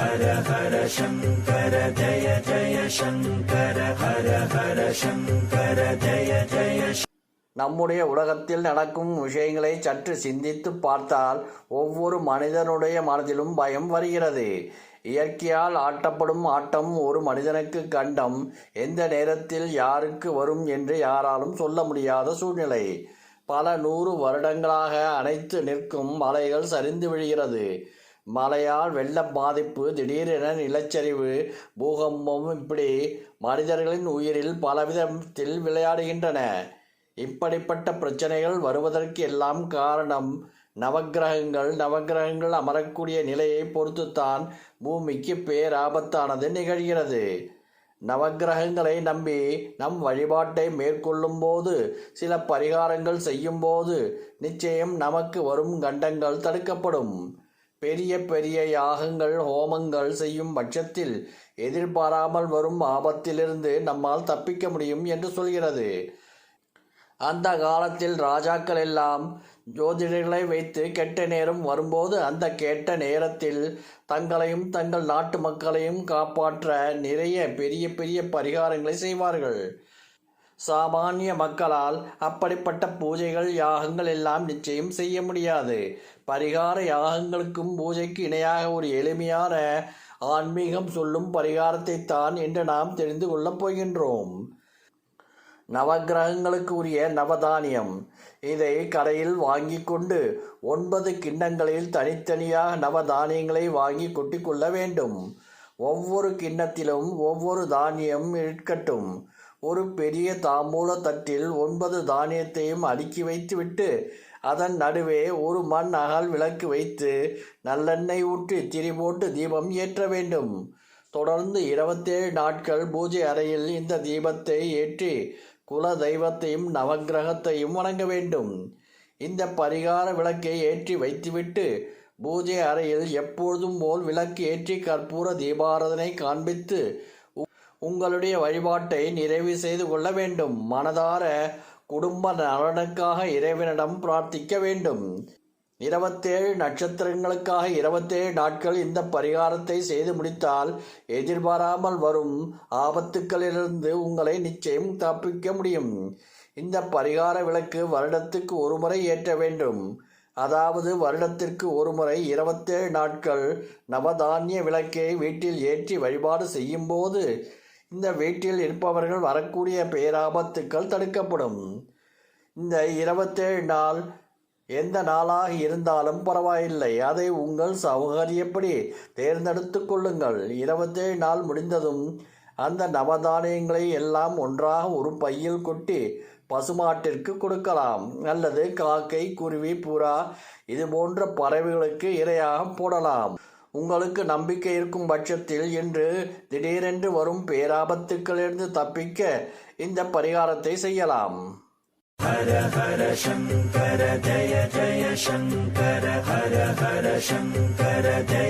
ஹர ஹர சங்கர ஜய ஜய சங்கர ஹர ஹர சங்கர ஜய ஜய நம்முடைய உலகத்தில் நடக்கும் விஷயங்களை சற்று சிந்தித்து பார்த்தால் ஒவ்வொரு மனிதனுடைய மனதிலும் பயம் வருகிறது. இயற்கையால் ஆட்டப்படும் ஆட்டம் ஒரு மனிதனுக்கு கண்டம். எந்த நேரத்தில் யாருக்கு வரும் என்று யாராலும் சொல்ல முடியாத சூழ்நிலை. பல நூறு வருடங்களாக அனைத்து நிற்கும் மலைகள் சரிந்து விழுகிறது. மழையால் வெள்ள பாதிப்பு திடீரென நிலச்சரிவு பூகம்பம் இப்படி மனிதர்களின் உயிரில் பலவிதத்தில் விளையாடுகின்றன. இப்படிப்பட்ட பிரச்சனைகள் வருவதற்கு எல்லாம் காரணம் நவக்கிரகங்கள். நவக்கிரகங்கள் அமரக்கூடிய நிலையை பொறுத்துத்தான் பூமிக்கு பேராபத்தானது நிகழ்கிறது. நவக்கிரகங்களை நம்பி நம் வழிபாட்டை மேற்கொள்ளும் போது சில பரிகாரங்கள் செய்யும் போது நிச்சயம் நமக்கு வரும் கண்டங்கள் தடுக்கப்படும். பெரிய பெரிய யாகங்கள் ஹோமங்கள் செய்யும் பட்சத்தில் எதிர்பாராமல் வரும் ஆபத்திலிருந்து நம்மால் தப்பிக்க முடியும் என்று சொல்கிறது. அந்த காலத்தில் ராஜாக்கள் எல்லாம் ஜோதிடர்களை வைத்து கெட்ட நேரம் வரும்போது அந்த கெட்ட நேரத்தில் தங்களையும் தங்கள் நாட்டு மக்களையும் காப்பாற்ற நிறைய பெரிய பெரிய பரிகாரங்களை செய்வார்கள். சாமானிய மக்களால் அப்படிப்பட்ட பூஜைகள் யாகங்கள் எல்லாம் நிச்சயம் செய்ய முடியாது. பரிகார யாகங்களுக்கும் பூஜைக்கு இணையாக ஒரு எளிமையான ஆன்மீகம் சொல்லும் பரிகாரத்தை தான் என்று நாம் தெரிந்து கொள்ளப் போகின்றோம். நவகிரகங்களுக்கு உரிய நவதானியம். இதை கடையில் வாங்கி கொண்டு ஒன்பது கிண்ணங்களில் தனித்தனியாக நவதானியங்களை வாங்கி கொட்டி கொள்ள வேண்டும். ஒவ்வொரு கிண்ணத்திலும் ஒவ்வொரு தானியம் இருக்கட்டும். ஒரு பெரிய தாம்பூல தட்டில் ஒன்பது தானியத்தையும் அடுக்கி வைத்துவிட்டு அதன் நடுவே ஒரு மண் அகல் விளக்கு வைத்து நல்லெண்ணெய் ஊற்றி திரி போட்டு தீபம் ஏற்ற வேண்டும். தொடர்ந்து இருபத்தேழு நாட்கள் பூஜை அறையில் இந்த தீபத்தை ஏற்றி குல தெய்வத்தையும் நவக்கிரகத்தையும் வணங்க வேண்டும். இந்த பரிகார விளக்கை ஏற்றி வைத்துவிட்டு பூஜை அறையில் எப்பொழுதும் போல் விளக்கு ஏற்றி கற்பூர தீபாராதனை காண்பித்து உங்களுடைய வழிபாட்டை நிறைவு செய்து கொள்ள வேண்டும். மனதார குடும்ப நலனுக்காக இறைவனிடம் பிரார்த்திக்க வேண்டும். இருபத்தேழு நட்சத்திரங்களுக்காக இருபத்தேழு நாட்கள் இந்த பரிகாரத்தை செய்து முடித்தால் எதிர்பாராமல் வரும் ஆபத்துக்களிலிருந்து உங்களை நிச்சயம் தப்பிக்க முடியும். இந்த பரிகார விளக்கு வருடத்துக்கு ஒரு முறை ஏற்ற வேண்டும். அதாவது வருடத்திற்கு ஒரு முறை இருபத்தேழு நாட்கள் நவதானிய விளக்கை வீட்டில் ஏற்றி வழிபாடு செய்யும்போது இந்த வீட்டில் இருப்பவர்கள் வரக்கூடிய பேராபத்துக்கள் தடுக்கப்படும். இந்த இருபத்தேழு நாள் எந்த நாளாக இருந்தாலும் பரவாயில்லை. அதை உங்கள் சௌகரியப்படி தேர்ந்தெடுத்து கொள்ளுங்கள். இருபத்தேழு நாள் முடிந்ததும் அந்த நவதானியங்களை எல்லாம் ஒன்றாக ஒரு பையில் கொட்டி பசுமாட்டிற்கு கொடுக்கலாம். அல்லது காக்கை குருவி புறா இது போன்ற பறவைகளுக்கு இரையாக போடலாம். உங்களுக்கு நம்பிக்கை இருக்கும் பட்சத்தில் இன்று திடீரென்று வரும் பேராபத்துக்களிலிருந்து தப்பிக்க இந்த பரிகாரத்தை செய்யலாம். ஹர ஹர சங்கர ஜய ஜய சங்கர ஹர ஹர சங்கர ஜய